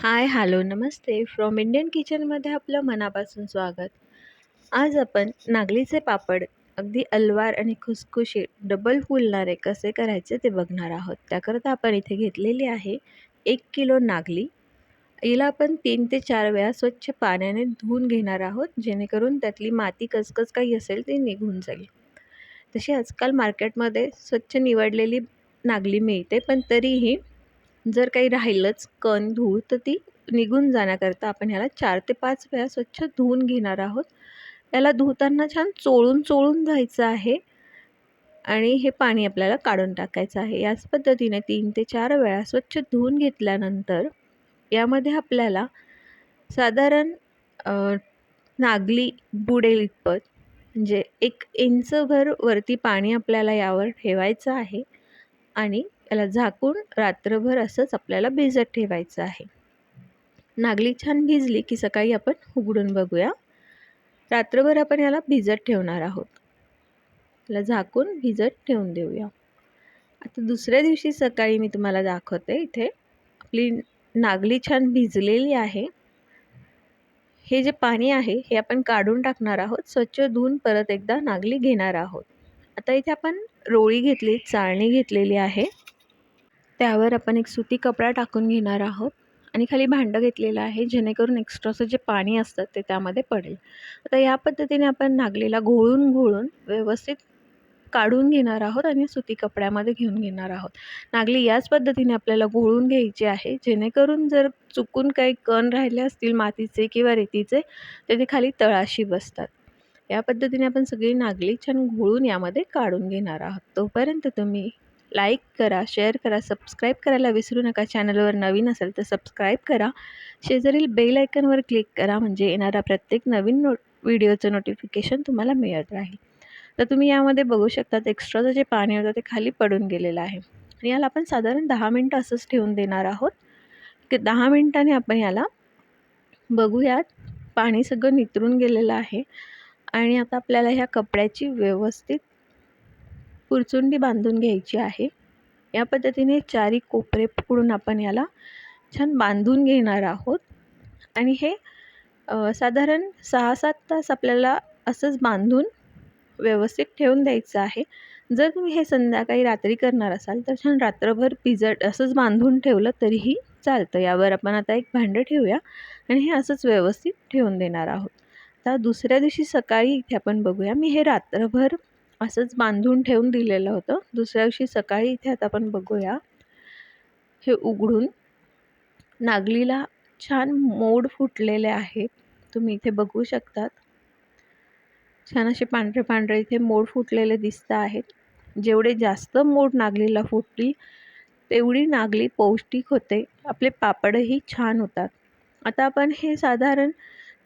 हाय hello नमस्ते. From Indian किचनमध्ये आपलं मनापासून स्वागत. आज आपण नागलीचे पापड अगदी अलवार आणि खुसखुशीत डबल फुलणारे कसे करायचे ते बघणार आहोत. त्याकरता आपण इथे घेतलेली आहे एक किलो नागली. हिला आपण तीन ते चार वेळा स्वच्छ पाण्याने धुवून घेणार आहोत जेणेकरून त्यातली माती कसकस काही असेल ती निघून जाईल. तशी आजकाल मार्केटमध्ये स्वच्छ निवडलेली नागली मिळते पण तरीही जर काही राहिलंच कण धूळ तर ती निघून जाण्याकरता आपण ह्याला चार ते पाच वेळा स्वच्छ धुवून घेणार आहोत. याला धुताना छान चोळून चोळून जायचं आहे आणि हे पाणी आपल्याला काढून टाकायचं आहे. याच पद्धतीने तीन ते चार वेळा स्वच्छ धुवून घेतल्यानंतर यामध्ये आपल्याला साधारण नागली बुडेल इतपत म्हणजे एक इंचभर वरती पाणी आपल्याला यावर ठेवायचं आहे आणि याला झाकून रात्रभर असंच आपल्याला भिजत ठेवायचं आहे. नागली छान भिजली की सकाळी आपण उघडून बघूया. रात्रभर आपण याला भिजत ठेवणार आहोत. याला झाकून भिजत ठेवून देऊया. आता दुसऱ्या दिवशी सकाळी मी तुम्हाला दाखवते इथे. आपली नागली छान भिजलेली आहे. हे जे पाणी आहे हे आपण काढून टाकणार आहोत. स्वच्छ धुवून परत एकदा नागली घेणार आहोत. आता इथे आपण रोळी घेतली चाळणी घेतलेली आहे. त्यावर आपण एक सुती कपडा टाकून घेणार आहोत. आणि खाली भांडं घेतलेलं आहे जेणेकरून एक्स्ट्राचं जे पाणी असतं ते त्यामध्ये पडेल. आता या पद्धतीने आपण नागलीला घोळून घोळून व्यवस्थित काढून घेणार आहोत आणि सुती कपड्यामध्ये घेऊन घेणार आहोत. नागली याच पद्धतीने आपल्याला घोळून घ्यायची आहे जेणेकरून जर चुकून काही कण राहिले असतील मातीचे किंवा रेतीचे तर ते खाली तळाशी बसतात. या पद्धतीने आपण सगळी नागली छान घोळून यामध्ये काढून घेणार आहोत. तोपर्यंत तुम्ही लाईक करा शेअर करा सबस्क्राईब करायला विसरू नका. चॅनलवर नवीन असेल तर सबस्क्राईब करा. शेजारील बेल आयकनवर क्लिक करा म्हणजे येणारा प्रत्येक नवीन नो व्हिडिओचं नोटिफिकेशन तुम्हाला मिळत राहील. तर तुम्ही यामध्ये बघू शकतात एक्स्ट्राचं जे पाणी होतं ते खाली पडून गेलेलं आहे. आणि याला आपण साधारण दहा मिनटं असंच ठेवून देणार आहोत. की दहा मिनटाने आपण याला बघूयात. पाणी सगळं नितरून गेलेलं आहे. आणि आता आपल्याला ह्या कपड्याची व्यवस्थित पुरचुंडी बांधून घ्यायची आहे. या पद्धतीने चारी कोपरे पकडून आपण याला छान बांधून घेणार आहोत. आणि हे साधारण सहा सात तास आपल्याला असंच बांधून व्यवस्थित ठेवून द्यायचं आहे. जर तुम्ही हे संध्याकाळी रात्री करणार असाल तर छान रात्रभर पिजट असंच बांधून ठेवलं तरीही चालतं. यावर आपण आता एक भांडं ठेवूया आणि हे असंच व्यवस्थित ठेवून देणार आहोत. आता दुसऱ्या दिवशी सकाळी इथे आपण बघूया. मी हे रात्रभर असंच बांधून ठेवून दिलेलं होतं. दुसऱ्या दिवशी सकाळी इथे आता आपण बघूया. हे उघडून नागलीला छान मोड फुटलेले आहेत तुम्ही इथे बघू शकतात. छान असे पांढरे पांढरे इथे मोड फुटलेले दिसत आहेत. जेवढे जास्त मोड नागलीला फुटतील तेवढी नागली पौष्टिक होते. आपले पापडही छान होतात. आता आपण हे साधारण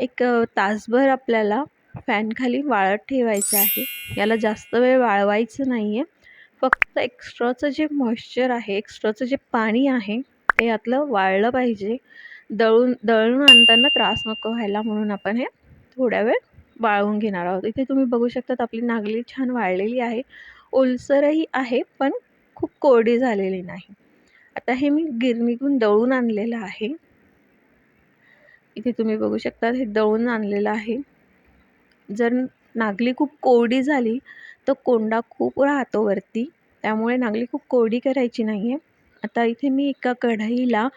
एक तासभर आपल्याला फॅनखाली वाळत ठेवायचं आहे. याला जास्त वेळ वाळवायचं नाही आहे फक्त एक्स्ट्राचं जे मॉइश्चर आहे एक्स्ट्राचं जे पाणी आहे ते यातलं वाळलं पाहिजे. दळून दळून आणताना त्रास नको व्हायला म्हणून आपण हे थोड्या वेळ वाळवून घेणार आहोत. इथे तुम्ही बघू शकतात आपली नागली छान वाळलेली आहे. ओलसरही आहे पण खूप कोरडी झालेली नाही. आता हे मी गिरणीतून दळून आणलेलं आहे. इथे तुम्ही बघू शकता हे दळून आणलेलं आहे. जर नागली खूप कोरडी झाली तर कोंडा खूप राहतो वरती. त्यामुळे नागली खूप कोरडी करायची नाही आहे आता इथे मी एका कढईला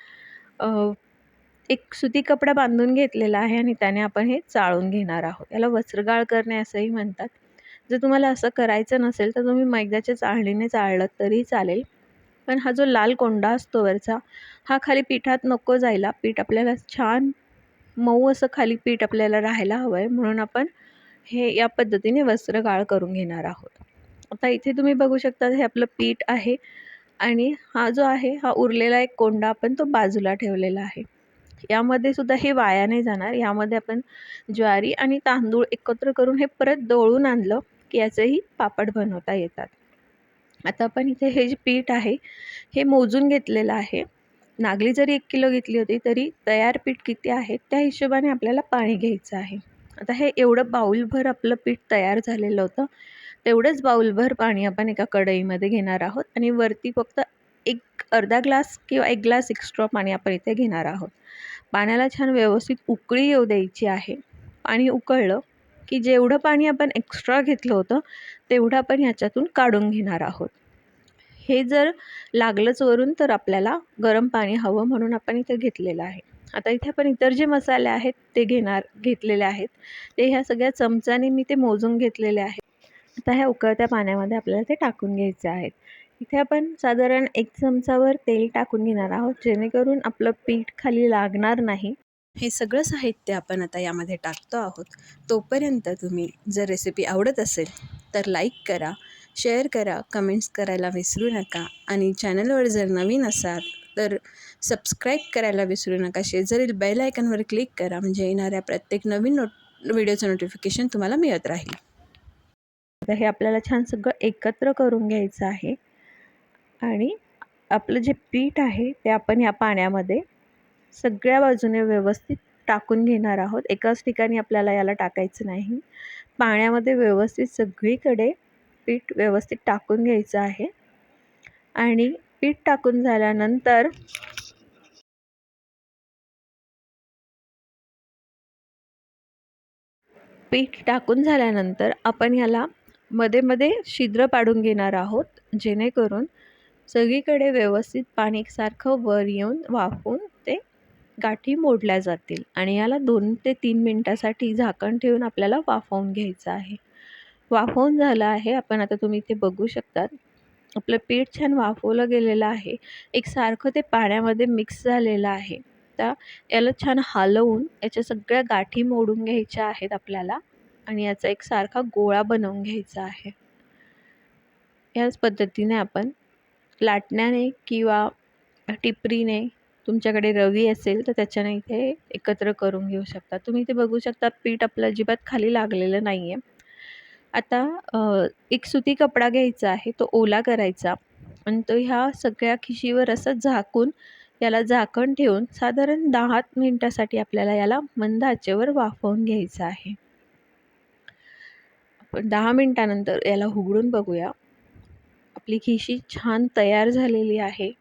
एक सुती कपडा बांधून घेतलेला आहे आणि त्याने आपण हे चाळून घेणार आहोत. याला वस्त्रगाळ करणे असंही म्हणतात. जर तुम्हाला असं करायचं नसेल तर तुम्ही मैद्याच्या चाळणीने चाळलं तरी चालेल. पण हा जो लाल कोंडा असतो वरचा हा खाली पिठात नको जायला. पीठ आपल्याला छान मऊ असं खाली पीठ आपल्याला राहायला हवं आहे म्हणून आपण हे या पद्धतीने वस्त्रगाळ करून घेणार आहोत. आता इथे तुम्ही बघू शकता हे आपलं पीठ आहे आणि हा जो आहे हा उरलेला एक कोंडा आपण तो बाजूला ठेवलेला आहे. यामध्ये सुद्धा हे वाया नाही जाणार. यामध्ये आपण ज्वारी आणि तांदूळ एकत्र करून हे परत दळून आणलं की याचेही पापड बनवता येतात. आता आपण इथे हे जे पीठ आहे हे मोजून घेतलेलं आहे. नागली जरी एक किलो घेतली होती तरी तयार पीठ किती आहे त्या हिशोबाने आपल्याला पाणी घ्यायचं आहे. आता हे एवढं बाऊलभर आपलं पीठ तयार झालेलं होतं. तेवढंच बाऊलभर पाणी आपण एका कढईमध्ये घेणार आहोत आणि वरती फक्त एक अर्धा ग्लास किंवा एक ग्लास एक्स्ट्रा पाणी आपण इथे घेणार आहोत. पाण्याला छान व्यवस्थित उकळी येऊ द्यायची आहे. पाणी उकळलं की जेवढं पाणी आपण एक्स्ट्रा घेतलं होतं तेवढं आपण ह्याच्यातून काढून घेणार आहोत. हे जर लागलंच वरून तर आपल्याला गरम पाणी हवं म्हणून आपण इथे घेतलेलं आहे. आता इथे आपण इतर जे मसाले आहेत ते घेणार घेतलेले आहेत. ते ह्या सगळ्या चमचाने मी ते मोजून घेतलेले आहेत. आता ह्या उकळत्या पाण्यामध्ये आपल्याला ते टाकून घ्यायचे आहेत. इथे आपण साधारण एक चमचावर तेल टाकून घेणार आहोत जेणेकरून आपलं पीठ खाली लागणार नाही. हे सगळं साहित्य आपण आता यामध्ये टाकतो आहोत. तोपर्यंत तुम्ही जर रेसिपी आवडत असेल तर लाईक करा शेअर करा कमेंट्स करायला विसरू नका आणि चॅनलवर जर नवीन असाल तर सबस्क्राईब करायला विसरू नका. शेजारील बेल आयकनवर क्लिक करा म्हणजे येणाऱ्या प्रत्येक नवीन नोट व्हिडिओचं नोटिफिकेशन तुम्हाला मिळत राहील. आता हे आपल्याला छान सगळं एकत्र करून घ्यायचं आहे. आणि आपलं जे पीठ आहे ते आपण या पाण्यामध्ये सगळ्या बाजूने व्यवस्थित टाकून घेणार आहोत. एकाच ठिकाणी आपल्याला याला टाकायचं नाही. पाण्यामध्ये व्यवस्थित सगळीकडे पीठ व्यवस्थित टाकून घ्यायचं आहे. आणि पीठ टाकून झाल्यानंतर पीठ टाकून झाल्यानंतर आपण याला मध्ये मध्ये छिद्र पाडून घेणार आहोत जेणेकरून सगळीकडे व्यवस्थित पाणी सारखं वर येऊन वाफून ते गाठी मोडल्या जातील आणि याला दोन ते तीन मिनटासाठी झाकण ठेवून आपल्याला वाफवून घ्यायचं आहे. वाफवून झालं आहे आपण आता तुम्ही इथे बघू शकतात. आपलं पीठ छान वाफवलं गेलेलं आहे. एकसारखं ते पाण्यामध्ये मिक्स झालेलं आहे. तर याला छान हलवून याच्या सगळ्या गाठी मोडून घ्यायच्या आहेत आपल्याला आणि याचा एक सारखा गोळा बनवून घ्यायचा आहे. याच पद्धतीने आपण लाटण्याने किंवा टिपरीने तुमच्याकडे रवी असेल तर त्याच्याने इथे एकत्र करून घेऊ शकता. तुम्ही इथे बघू शकता पीठ आपलं अजिबात खाली लागलेलं नाही आहे आता एक सुती कपडा घ्यायचा आहे तो ओला करायचा. आणि तो ह्या सगळ्या खिशीवर असं झाकून याला झाकण ठेवून साधारण दहा मिनटासाठी आपल्याला याला मंद आचेवर वाफवून घ्यायचं आहे. आपण दहा मिनटानंतर याला उघडून बघूया. आपली खिशी छान तयार झालेली आहे.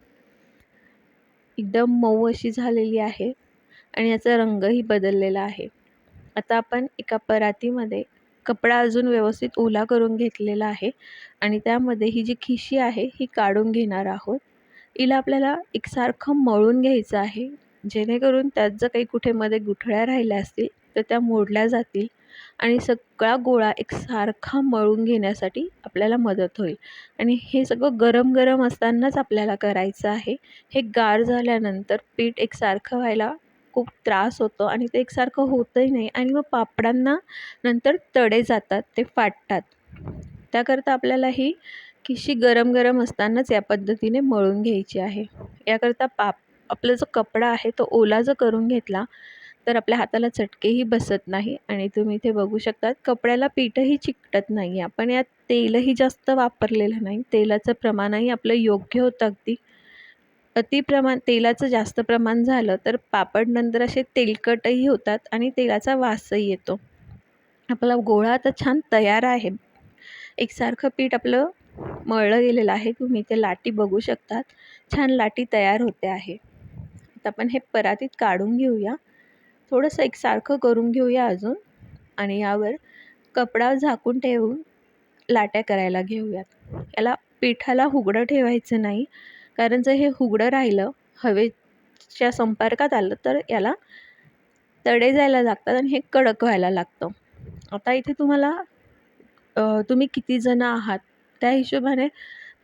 एकदम मऊ अशी झालेली आहे. आणि याचा रंगही बदललेला आहे. आता आपण एका परातीमध्ये कपडा अजून व्यवस्थित ओला करून घेतलेला आहे आणि त्यामध्ये ही जी खिशी आहे ही काढून घेणार आहोत. हिला आपल्याला एकसारखं मळून घ्यायचं आहे. जेणेकरून त्यात जर काही कुठे मध्ये गुठळ्या राहिल्या असतील तर त्या मोडल्या जातील आणि सगळा गोळा एकसारखा मळून घेण्यासाठी आपल्याला मदत होईल. आणि हे सगळं गरम गरम असतानाच आपल्याला करायचं आहे. हे गार झाल्यानंतर पीठ एकसारखं व्हायला खूप त्रास होतो आणि ते एकसारखं होतही नाही आणि मग पापडांना नंतर तडे जातात ते फाटतात. त्याकरता आपल्याला ही खिशी गरम गरम असतानाच या पद्धतीने मळून घ्यायची आहे. याकरता पाप आपला जो कपडा आहे तो ओला जर करून घेतला तर आपल्या हाताला चटकेही बसत नाही आणि तुम्ही इथे बघू शकतात कपड्याला पीठही चिकटत नाही आपण यात तेलही जास्त वापरलेलं नाही. तेलाचं प्रमाणही आपलं योग्य होतं अगदी. अति प्रमाण तेलाचं जास्त प्रमाण झालं तर पापड नंतर असे तेलकटही होतात आणि तेलाचा वासही येतो. आपला गोळा आता छान तयार आहे. एकसारखं पीठ आपलं मळलं गेलेलं आहे. तुम्ही ते लाटी बघू शकतात. छान लाटी तयार होते आहे. आता आपण हे परातीत काढून घेऊया. थोडंसं एकसारखं करून घेऊया अजून आणि यावर कपडा झाकून ठेवून लाट्या करायला घेऊयात. याला पिठाला हुगडं ठेवायचं नाही. कारण जर हे हुगडं राहिलं हवेच्या संपर्कात आलं तर याला तडे जायला लागतात आणि हे कडक व्हायला लागतं. आता इथे तुम्हाला तुम्ही किती जणं आहात त्या हिशोबाने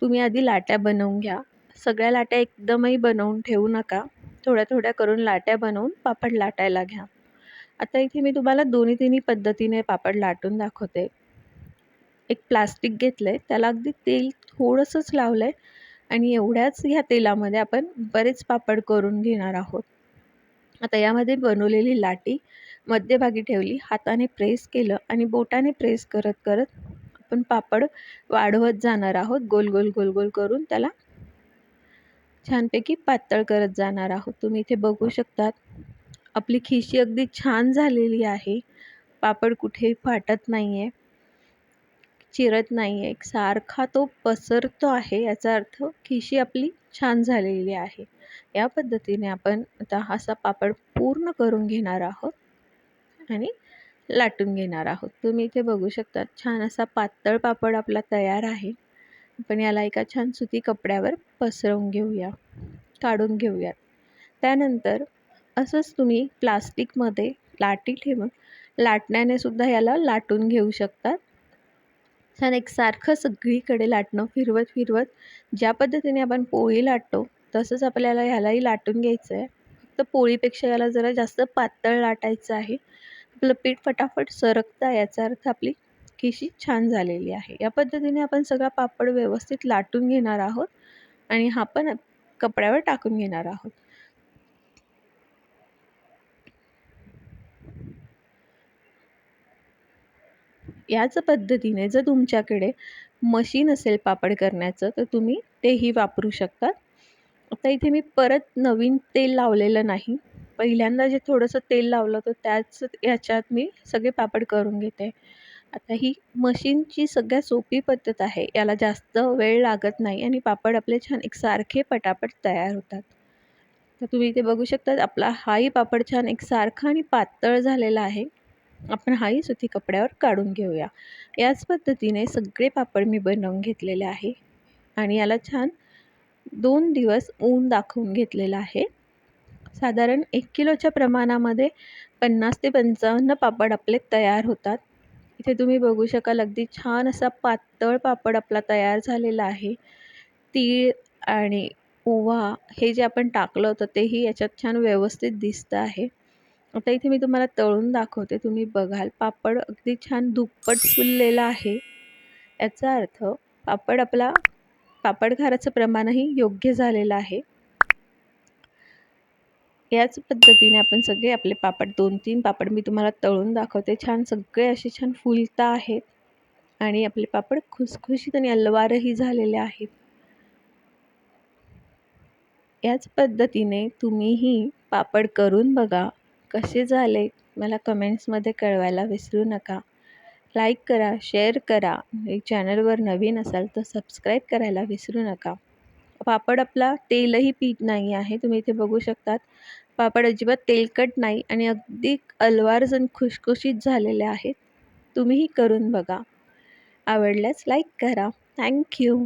तुम्ही आधी लाट्या बनवून घ्या. सगळ्या लाट्या एकदमही बनवून ठेवू नका. थोड्या थोड्या करून लाट्या बनवून पापड लाटायला घ्या. आता इथे मी तुम्हाला दोन्ही तिन्ही पद्धतीने पापड लाटून दाखवते. एक प्लास्टिक घेतलं आहे त्याला अगदी तेल थोडंसंच लावलं आहे आणि एवढ्याच ह्या तेलामध्ये आपण बरेच पापड करून घेणार आहोत. आता यामध्ये बनवलेली लाटी मध्यभागी ठेवली हाताने प्रेस केलं आणि बोटाने प्रेस करत करत आपण पापड वाढवत जाणार आहोत. गोल गोल गोल गोल करून त्याला छानपैकी पातळ करत जाणार आहोत. तुम्ही इथे बघू शकतात आपली खिशी अगदी छान झालेली आहे. पापड कुठेही फाटत नाही आहे चिरत नाही आहे सारखा तो पसरतो आहे याचा अर्थ खिशी आपली छान झालेली आहे. या पद्धतीने आपण आता असा पापड पूर्ण करून घेणार आहोत आणि लाटून घेणार आहोत. तुम्ही इथे बघू शकता छान असा पातळ पापड आपला तयार आहे. आपण याला एका छान सुती कपड्यावर पसरवून घेऊया काढून घेऊयात. त्यानंतर असंच तुम्ही प्लास्टिकमध्ये लाटी ठेवून लाटण्याने सुद्धा याला लाटून घेऊ शकतात. छान एकसारखं सगळीकडे लाटणं फिरवत फिरवत. ज्या पद्धतीने आपण पोळी लाटतो तसंच आपल्याला ह्यालाही लाटून घ्यायचं आहे फक्त पोळीपेक्षा याला जरा जास्त पातळ लाटायचं आहे. आपलं पीठ फटाफट सरकतं याचा अर्थ आपली खिशी छान झालेली आहे. या पद्धतीने आपण सगळा पापड व्यवस्थित लाटून घेणार आहोत आणि हा पण कपड्यावर टाकून घेणार आहोत. याच पद्धतीने जर तुमच्याकडे मशीन असेल पापड करण्याचं तर तुम्ही तेही वापरू शकतात. आता इथे मी परत नवीन तेल लावलेलं नाही. पहिल्यांदा जे थोडंसं तेल लावलं होतं त्याच याच्यात मी सगळे पापड करून घेते. आता ही मशीनची सगळ्यात सोपी पद्धत आहे. याला जास्त वेळ लागत नाही आणि पापड आपले छान एकसारखे पटापट तयार होतात. तर तुम्ही इथे बघू शकता आपला हाही पापड छान एकसारखा आणि पातळ झालेला आहे. आपण हाही सुती कपड्यावर काढून घेऊया. याच पद्धतीने सगळे पापड मी बनवून घेतलेले आहे. आणि याला छान दोन दिवस ऊन दाखवून घेतलेलं आहे. साधारण एक किलोच्या प्रमाणामध्ये पन्नास ते पंचावन्न पापड आपले तयार होतात. इथे तुम्ही बघू शकाल अगदी छान असा पातळ पापड आपला तयार झालेला आहे. तीळ आणि ओवा हे जे आपण टाकलं होतं तेही याच्यात छान व्यवस्थित दिसतं आहे. आता इथे मी तुम्हाला तळून दाखवते. तुम्ही बघाल पापड अगदी छान दुप्पट फुललेला आहे. याचा अर्थ पापड आपला पापड खाराचं प्रमाणही योग्य झालेलं आहे. याच पद्धतीने आपण सगळे आपले पापड दोन तीन पापड मी तुम्हाला तळून दाखवते. छान सगळे असे छान फुलता आहेत. आणि आपले पापड खुसखुशीत आणि अलवारही झालेले आहेत. याच पद्धतीने तुम्हीही पापड करून बघा. कसे झाले मला कमेंट्समध्ये कळवायला विसरू नका. लाईक करा शेअर करा. चॅनलवर नवीन असाल तर सबस्क्राईब करायला विसरू नका. पापड आपला तेलही पीठ नाही आहे तुम्ही इथे बघू शकतात. पापड अजिबात तेलकट नाही आणि अगदी अलवारजण खुशखुशीत झालेले आहेत. तुम्हीही करून बघा. आवडल्यास लाईक करा. थँक्यू